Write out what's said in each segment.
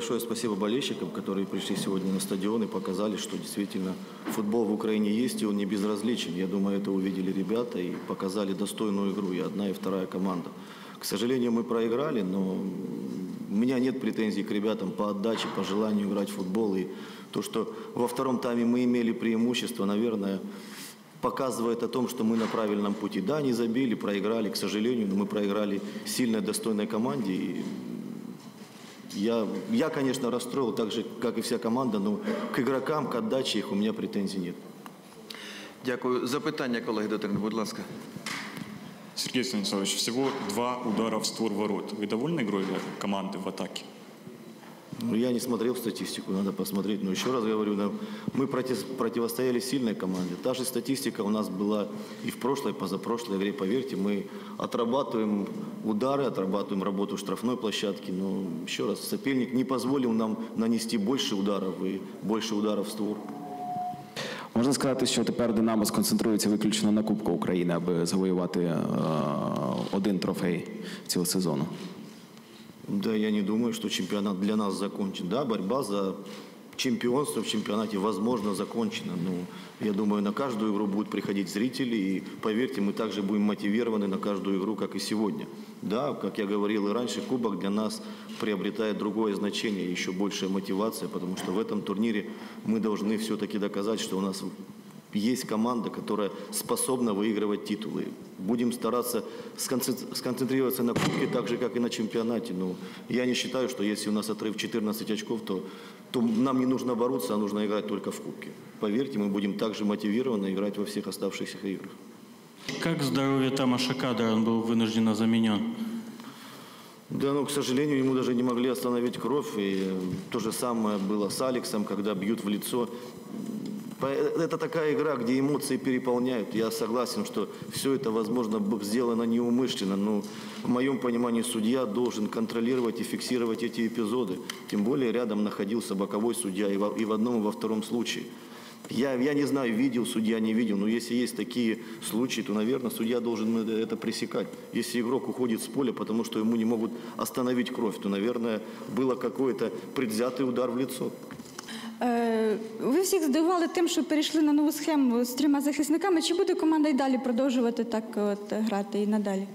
большое спасибо болельщикам, которые пришли сегодня на стадион и показали, что действительно футбол в Украине есть, и он не безразличен. Я думаю, это увидели ребята и показали достойную игру, и одна, и вторая команда. К сожалению, мы проиграли, но у меня нет претензий к ребятам по отдаче, по желанию играть в футбол. И то, что во втором тайме мы имели преимущество, наверное, показывает о том, что мы на правильном пути. Да, не забили, проиграли, к сожалению, но мы проиграли сильной, достойной команде. И я, я, конечно, расстроил так же, как и вся команда, но к игрокам, к отдаче их у меня претензий нет. Дякую. Запитання, колеги, до тренера, будь ласка. Сергей Станиславович, всего два удара в створ ворот. Вы довольны игрой команды в атаке? Ну, я не смотрел статистику, надо посмотреть. Но еще раз говорю, да, мы против, противостояли сильной команде. Та же статистика у нас была и в прошлой, и позапрошлой игре. Поверьте, мы отрабатываем удары, отрабатываем работу штрафной площадки. Но еще раз, соперник не позволил нам нанести больше ударов и больше ударов в створ. Можна сказати, що тепер Динамо сконцентрується виключно на Кубку України, аби завоювати е, один трофей цього сезону. Да, я не думаю, что чемпионат для нас закончен. Да, борьба за чемпионство в чемпионате, возможно, закончена. Но я думаю, на каждую игру будут приходить зрители. И поверьте, мы также будем мотивированы на каждую игру, как и сегодня. Да, как я говорил и раньше, Кубок для нас приобретает другое значение, еще большая мотивация, потому что в этом турнире мы должны все-таки доказать, что у нас есть команда, которая способна выигрывать титулы. Будем стараться сконцентр- сконцентрироваться на Кубке так же, как и на чемпионате. Но я не считаю, что если у нас отрыв 14 очков, то, то нам не нужно бороться, а нужно играть только в Кубке. Поверьте, мы будем также мотивированы играть во всех оставшихся играх. Как здоровье Тамаша Кадра? Он был вынужденно заменен. Да, но, к сожалению, ему даже не могли остановить кровь. И то же самое было с Алексом, когда бьют в лицо. Это такая игра, где эмоции переполняют. Я согласен, что все это, возможно, сделано неумышленно, но в моем понимании судья должен контролировать и фиксировать эти эпизоды. Тем более рядом находился боковой судья и во, и в одном, и во втором случае. Я, я не знаю, видел судья, не видел, но если есть такие случаи, то, наверное, судья должен это пресекать. Если игрок уходит с поля, потому что ему не могут остановить кровь, то, наверное, было какой-то предвзятый удар в лицо. Е, Ви всіх здивували тим, що перейшли на нову схему з трьома захисниками. Чи буде команда й далі продовжувати так от грати і надалі?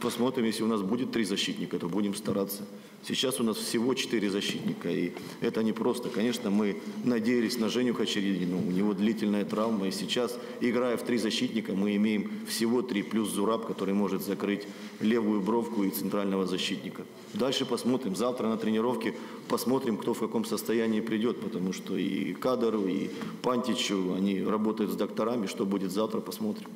Посмотрим, если у нас будет три защитника, то будем стараться. Сейчас у нас всего четыре защитника, и это не просто. Конечно, мы надеялись на Женю Хачеридину, у него длительная травма, и сейчас, играя в три защитника, мы имеем всего три, плюс Зураб, который может закрыть левую бровку и центрального защитника. Дальше посмотрим. Завтра на тренировке посмотрим, кто в каком состоянии придет, потому что и Кадору, и Пантичу, они работают с докторами. Что будет завтра, посмотрим.